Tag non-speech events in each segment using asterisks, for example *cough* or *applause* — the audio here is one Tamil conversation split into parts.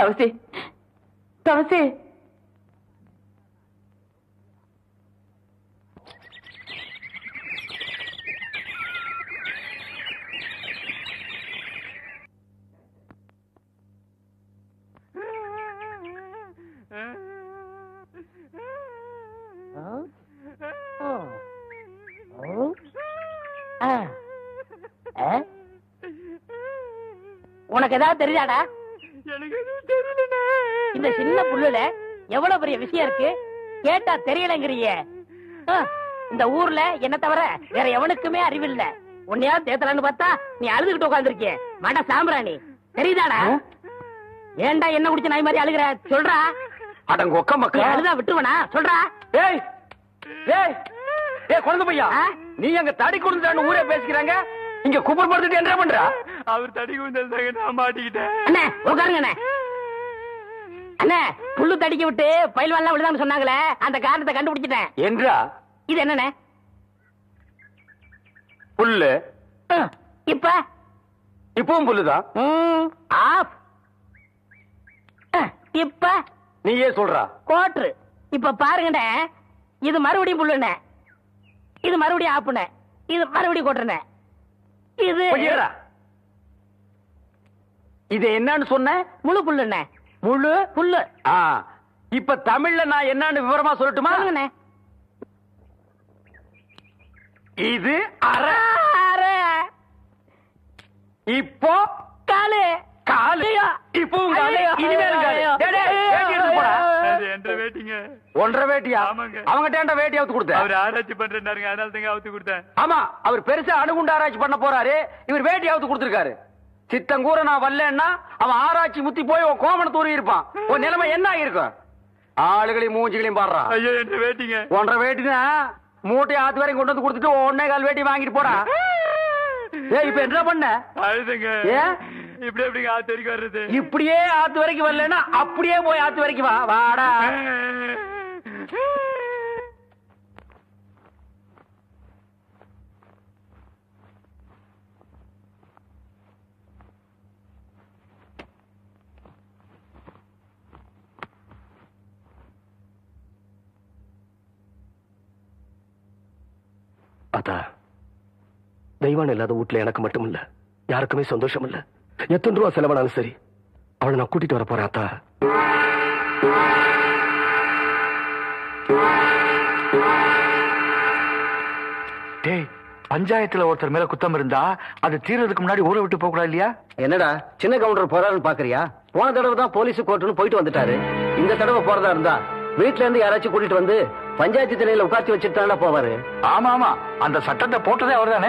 தவசி தவசி உனக்கு ஏதாவது தெரியாடா இந்த சின்ன புல்லுல எவ்வளவு பெரிய விஷயம் இருக்கு? கேட்டா தெரியலங்கிறிய. இந்த ஊர்ல என்ன தவிர வேற எவனுக்குமே அறிவில்ல. உன்னையாவது தேத்தலான்னு பார்த்தா நீ அழுதுகிட்டு உட்காந்துருக்கிய மாட்டா சாம்பிராணி. தெரியுதாடா? ஏன்டா என்ன குடிச்ச நாய் மாதிரி அழுகுற? சொல்றா. அடங்க ஒக்க நீ மக்கா அழுதா விட்டுருவனா? சொல்றா. ஏய் ஏய் ஏய் குழந்தை பையா? நீ அங்க தடி கொடுத்துட்டான்னு ஊரே பேசிக்கிறாங்க. இங்க குப்பர் படுத்துட்டு என்ன பண்றா? அவர் தடி குந்தல் நான் மாட்டிக்கிட்டேன். அண்ணே உட்காருங்க அண்ணே. அண்ணே புல்லு தடிக்க விட்டு பயில்வான்லாம் விழுதான்னு சொன்னாங்களே அந்த காரணத்தை கண்டுபிடிச்சிட்டேன். என்றா? இது என்னண்ணே? புல்லு. இப்ப? இப்பவும் புல்லுதான் ஆஃப். இப்ப? நீயே சொல்றா. கோட்ரு இப்ப பாருங்கண்ணே இது மறுபடியும் புல்லுண்ணே. இது மறுபடியும் ஆப்புண்ணே. இது மறுபடியும் கோட்டுறண்ணே இது. இது என்னன்னு சொன்ன? முழு புல்லுண்ணே. முழு புல்லு. ஆ இப்ப தமிழ்ல நான் என்னன்னு விவரமா சொல்லட்டுமா? இது அரை அரை, இப்போ காலு. காலு. ஐயோ. இப்பவும் காலு. ஐயோ. இனிமேலும் காலு. ஐயோ. டேய், டேய், வேட்டி எடுத்து போடா. அது என்ற வேட்டிங்க. ஒன்றரை வேட்டியா? ஆமாங்க. அவங்க டேண்ட வேட்டி அவுத்து கொடுத்த? அவர் ஆராய்ச்சி பண்றாருங்க அதனால தாங்க அவுத்து கொடுத்தேன். ஆமா அவர் பெருசா அணுகுண்டு ஆராய்ச்சி பண்ண போறாரு. இவர் வேட்டி அவுத்து கொடுத்திருக்காரு. சித்தங்கூர நான் வரலன்னா அவன் ஆராய்ச்சி முத்தி போய் உன் கோமண தூரி இருப்பான். உன் நிலைமை என்ன ஆயிருக்கும் ஆளுகளையும் மூஞ்சிகளையும் பாடுறான் ஐயோ என்ற வேட்டிங்க? ஒன்றரை வேட்டினா மூட்டை ஆத்து வரையும் கொண்டு வந்து கொடுத்துட்டு ஒன்னே கால் வேட்டி வாங்கிட்டு போடா. *laughs* ஏய் இப்ப என்ன பண்ண? அழுதுங்க. ஏன்? இப்படி எப்படிங்க ஆத்து வரைக்கும் வர்றது? இப்படியே ஆத்து வரைக்கும் வரலன்னா அப்படியே போய் ஆத்து வரைக்கும் வா வாடா. *laughs* அதா தெய்வான் இல்லாத வீட்டுல எனக்கு மட்டும் இல்ல யாருக்குமே சந்தோஷம் இல்ல எத்தனை ரூபா செலவானாலும் சரி அவளை நான் கூட்டிட்டு வர போறேன் அத்தா. டேய் பஞ்சாயத்துல ஒருத்தர் மேல குத்தம் இருந்தா அது தீர்றதுக்கு முன்னாடி ஊரை விட்டு போக கூடாது இல்லையா? என்னடா சின்ன கவுண்டர் போறாருன்னு பாக்குறியா? போன தடவை தான் போலீஸ் கோர்ட்டுன்னு போயிட்டு வந்துட்டாரு. இந்த தடவை போறதா இருந்தா வீட்ல இருந்து யாராச்சும் கூட்டிட்டு வந்து பஞ்சாயத்து தலையில உட்காந்து வச்சுட்டு போவாரு. ஆமா ஆமா. அந்த சட்டத்தை போட்டதே அவர்தானே?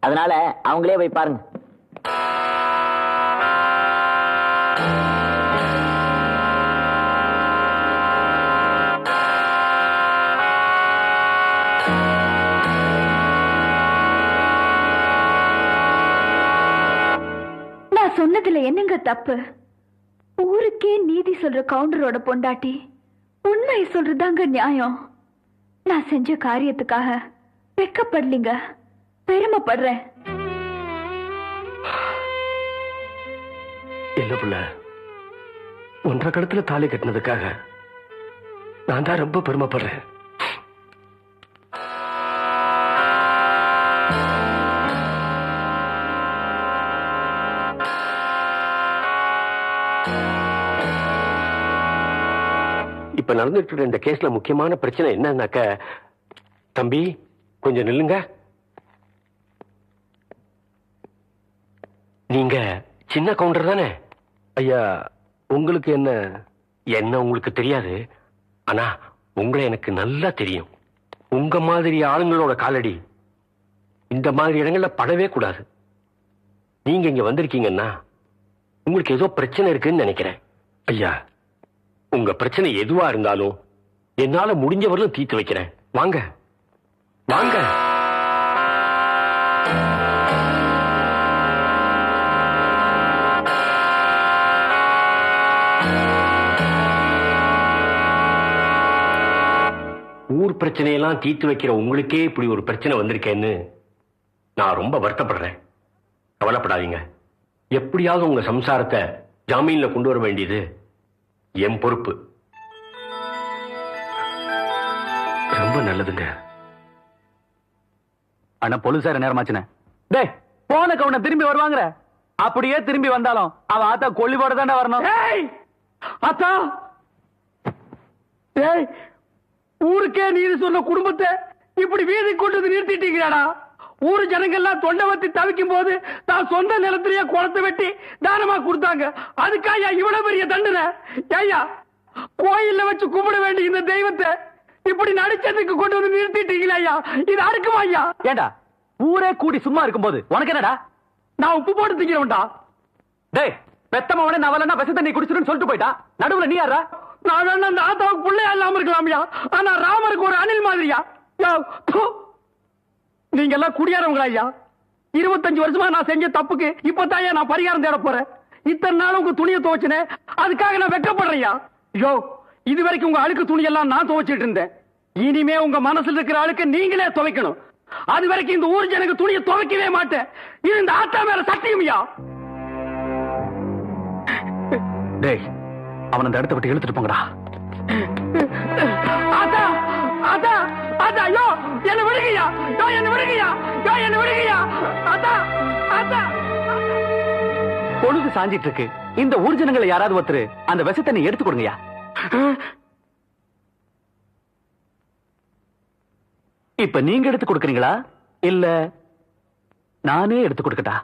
அதனால அவங்களே போய் பாருங்க. நான் சொன்னதுல என்னங்க தப்பு? ஊருக்கே நீதி சொல்ற கவுண்டரோட பொண்டாட்டி உண்மை சொல்றதாங்க நியாயம். நான் செஞ்ச காரியத்துக்காக வெக்கப்படலீங்க. பெருமைப்படுறேன். இல்ல புள்ள. ஒன்றரை கடத்துல தாலி கட்டினதுக்காக நான் தான் ரொம்ப பெருமைப்படுறேன். இப்ப நடந்துட்டு இந்த கேஸ்ல முக்கியமான பிரச்சனை என்னன்னாக்க தம்பி கொஞ்சம் நில்லுங்க. நீங்க சின்ன கவுண்டர் தானே? ஐயா உங்களுக்கு என்ன? என்ன உங்களுக்கு தெரியாது. ஆனா உங்களை எனக்கு நல்லா தெரியும். உங்க மாதிரி ஆளுங்களோட காலடி இந்த மாதிரி இடங்கள்ல படவே கூடாது. நீங்க இங்க வந்திருக்கீங்கன்னா உங்களுக்கு ஏதோ பிரச்சனை இருக்குன்னு நினைக்கிறேன். ஐயா உங்க பிரச்சனை எதுவா இருந்தாலும் என்னால முடிஞ்சவரையும் தீர்த்து வைக்கிறேன். வாங்க. வாங்க. பிரச்சனையெல்லாம் தீர்த்து வைக்கிற உங்களுக்கே இப்படி ஒரு பிரச்சனை வந்திருக்கேன்னு நான் ரொம்ப வருத்தப்படுறேன். கவலைப்படாதீங்க. எப்படியாவது உங்க சம்சாரத்தை ஜாமீன்ல கொண்டு வர வேண்டியது என் பொறுப்பு. ரொம்ப நல்லதுங்க. அண்ணா பொலிசார நேரமாச்சுனே டேய் போன கவுன திரும்பி வருவாங்கற. அப்படியே திரும்பி வந்தாலும் அவ ஆத்தா கொல்லிவோட தானே வரணும். அத்தா ஏய்! ஊருக்கே நீதி சொன்ன குடும்பத்தை இப்படி வீதி கொண்டு வந்து நிறுத்திட்டீங்களாடா? ஊரு ஜனங்கள்லாம் தொண்டை வத்தி தவிக்கும் போது தான் சொந்த நிலத்திலேயே குளத்தை வெட்டி தானமா கொடுத்தாங்க. அதுக்காயா இவ்வளவு பெரிய தண்டனை? ஏய்யா கோயில்ல வச்சு கும்பிட வேண்டிய இந்த தெய்வத்தை இப்படி நடிச்சதுக்கு கொண்டு வந்து நிறுத்திட்டீங்களா ஐயா? இது அறுக்குமா ஐயா? ஏண்டா ஊரே கூடி சும்மா இருக்கும்போது உனக்கு என்னடா? நான் உப்பு போட்டு திங்கிறவன்டா. டேய் பெத்தமவனே நவலன்னா விஷ தண்ணி குடிச்சிருன்னு சொல்லிட்டு போயிட்டா. நடுவுல நீ யாரா நான் வேணா அந்த ஆத்தாவுக்கு பிள்ளையா இல்லாம இருக்கலாம்யா. ஆனா ராமருக்கு ஒரு அணில் மாதிரியா? நீங்க எல்லாம் குடியாரவங்களா ஐயா? இருபத்தஞ்சு வருஷமா நான் செஞ்ச தப்புக்கு இப்பதான் நான் பரிகாரம் தேட போறேன். இத்தனை நாள் உங்க துணியை துவைச்சினேன் அதுக்காக நான் வெக்கப்படுறேன்யா யோ இது வரைக்கும் உங்க அழுக்கு துணியெல்லாம் நான் துவைச்சிட்டு இருந்தேன். இனிமே உங்க மனசுல இருக்கிற அழுக்கு நீங்களே துவைக்கணும். அது வரைக்கும் இந்த ஊர் ஜனங்க துணியை துவைக்கவே மாட்டேன். இது இந்த ஆத்தா மேல சத்தியம்யா. டேய் அவன் அந்த இடத்த விட்டு இழுத்துட்டு போங்கடா. என்ன விடுங்கய்யா. யோ என்ன விடுங்கய்யா. யோ என்ன ஆத்தா பொழுது சாஞ்சிட்டு இருக்கு இந்த ஊர் ஜனங்களை யாராவது ஒருத்தர் அந்த விஷ தண்ணி எடுத்து கொடுங்கய்யா. இப்ப நீங்க எடுத்து கொடுக்கறீங்களா? இல்ல நானே எடுத்து கொடுக்கட்டா?